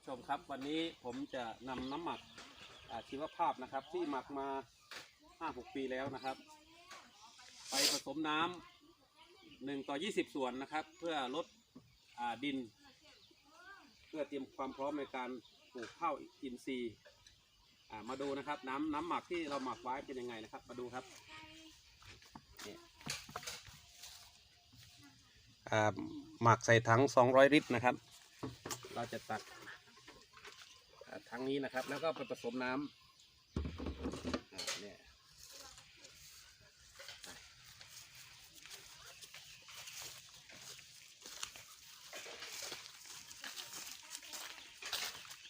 ผู้ชมครับ วันนี้ผมจะนำน้ำหมักอ่าชีวภาพนะครับ ที่หมักมา 5-6 ปีแล้วนะครับ ไปผสมน้ำหนึ่งต่อ 20 ส่วนนะครับ เพื่อลดอ่าดิน เพื่อเตรียมความพร้อมในการปลูกข้าวอินทรีย์อ่ามาดูนะครับ น้ำน้ำหมักที่เราหมักไว้เป็นยังไงนะครับ มาดูครับ อ่าหมักใส่ถัง 200 ลิตรนะครับ เราจะตัก อ่างนี้นะครับ แล้วก็ไปผสมน้ำเนี่ย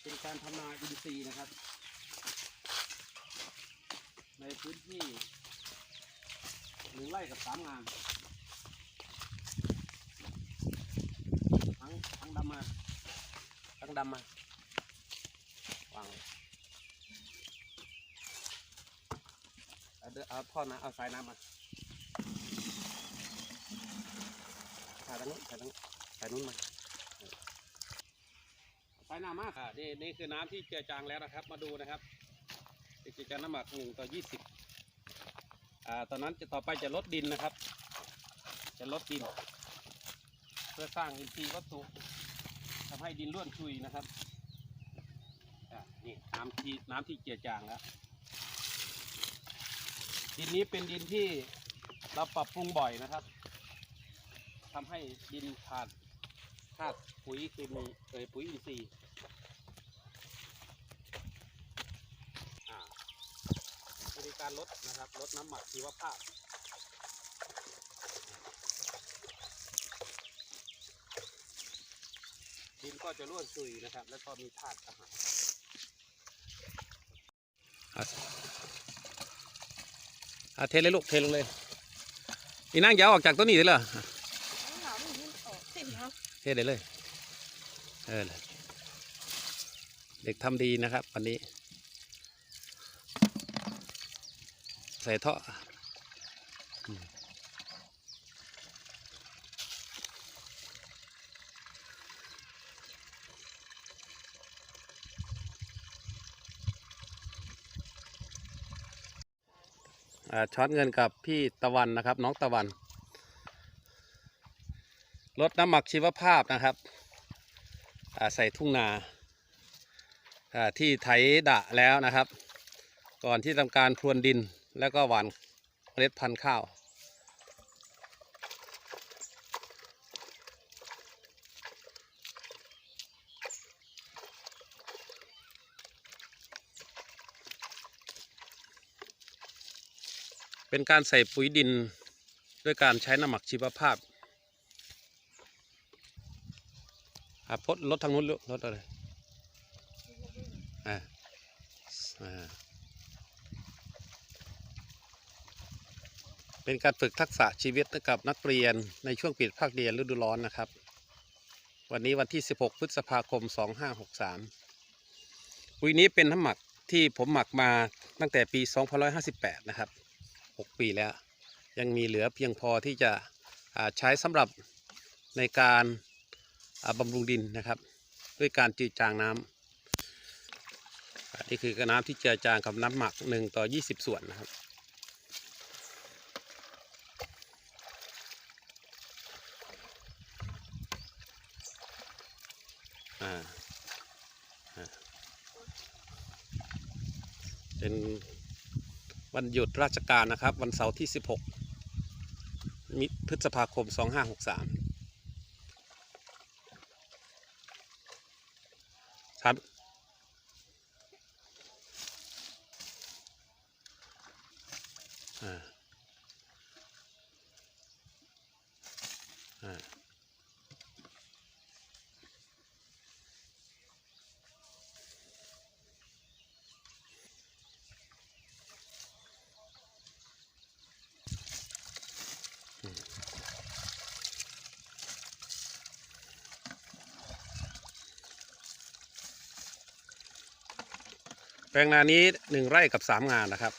เป็นการทำนาอินทรีย์นะครับ ในพื้นที่หนึ่งไร่กับสามงานทั้งทั้งดำมาทั้งดำมาวางเลยเอาเดเอาท่อนะเอาสายน้ำมาสายทางนู้นสายทางสายนู้นมาเอาสายน้ำมาอ่านี่นี่คือน้ำที่เจือจางแล้วนะครับ มาดูนะครับเจือจางน้ำหมักหนึ่งต่อยี่สิบอ่าตอนนั้นจะต่อไปจะลดดินนะครับ จะลดดิน เพื่อสร้างอินทรีย์วัตถุทำให้ดินร่วนชุยนะครับอะนี่น้ำที่น้ำที่เจียจางแล้ว ดินนี้เป็นดินที่เราปรับปรุงบ่อยนะครับทำให้ดินขาดธาตุปุ๋ยเคมีเอ่ยปุ๋ยอินทรีย์อ่าวิธีการลดนะครับลดน้ำหมักชีวภาพดินก็จะร่วนซุยนะครับ แล้วก็มีธาตุอาหาร อะเทเลยลูกเทลงเลยอีนั่งอยาวออกจากต้นนี้เลยเหรออะเทได้เลยเออเด็กทำดีนะครับ วันนี้ ใส่ท่อ ช็อตเงินกับพี่ตะวันนะครับ น้องตะวันลดน้ำหมักชีวภาพนะครับใส่ทุ่งนาอ่าที่ไถดะแล้วนะครับ ก่อนที่ทำการพรวนดินแล้วก็หว่านเมล็ดพันธุ์ข้าว เป็นการใส่ปุ๋ยดินด้วยการใช้น้ำหมักชีวภาพอะพดรถทางนู้นรถอะไรอ่าอ่าเป็นการฝึกทักษะชีวิตกับนักเรียนในช่วงปิดภาคเรียนฤดูร้อนนะครับ วันนี้วันที่ 16 พฤษภาคม 2563ปุ๋ยนี้เป็นน้ำหมักที่ผมหมักมาตั้งแต่ปี 2558 นะครับ 6 ปีแล้ว ยังมีเหลือเพียงพอที่จะใช้สำหรับในการบำรุงดินนะครับ ด้วยการจืดจางน้ำนี่คือน้ำที่เจือจางกับน้ำหมัก 1 ต่อ 20 ส่วนนะครับอ่าเป็น วันหยุดราชการนะครับ วันเสาร์ที่ 16 มิพฤษภาคม 2563ครับอ่าอ่า แปลงนานี้หนึ่งไร่กับสามงานนะครับ